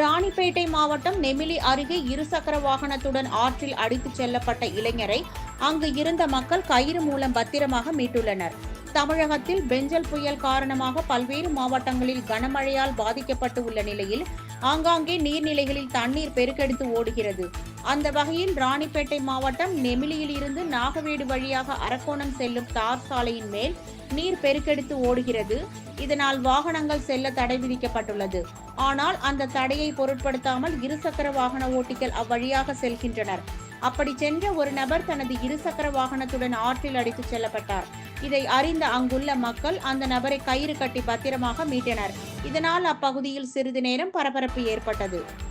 ராணிப்பேட்டை மாவட்டம் நெமிலி அருகே இருசக்கர வாகனத்துடன் ஆற்றில் அடித்துச் செல்லப்பட்ட இளைஞரை அங்கு இருந்த மக்கள் கயிறு மூலம் பத்திரமாக மீட்டுள்ளனர். தமிழகத்தில் பெஞ்சல் புயல் காரணமாக பல்வேறு மாவட்டங்களில் கனமழையால் பாதிக்கப்பட்டு உள்ள நிலையில் ஆங்காங்கே நீர்நிலைகளில் தண்ணீர் பெருக்கெடுத்து ஓடுகிறது. அந்த வகையில் ராணிப்பேட்டை மாவட்டம் நெமிலியில் இருந்து நாகவேடு வழியாக அரக்கோணம் செல்லும் தார் சாலையின் மேல் நீர் பெருக்கெடுத்து ஓடுகிறது. இதனால் வாகனங்கள் செல்ல தடை விதிக்கப்பட்டுள்ளது. ஆனால் அந்த தடையை பொருட்படுத்தாமல் இருசக்கர வாகன ஓட்டிகள் அவ்வழியாக செல்கின்றனர். அப்படி சென்ற ஒரு நபர் தனது இருசக்கர வாகனத்துடன் ஆற்றில் அடித்துச் செல்லப்பட்டார். இதை அறிந்த அங்குள்ள மக்கள் அந்த நபரை கயிறு கட்டி பத்திரமாக மீட்டனர். இதனால் அப்பகுதியில் சிறிது நேரம் பரபரப்பு ஏற்பட்டது.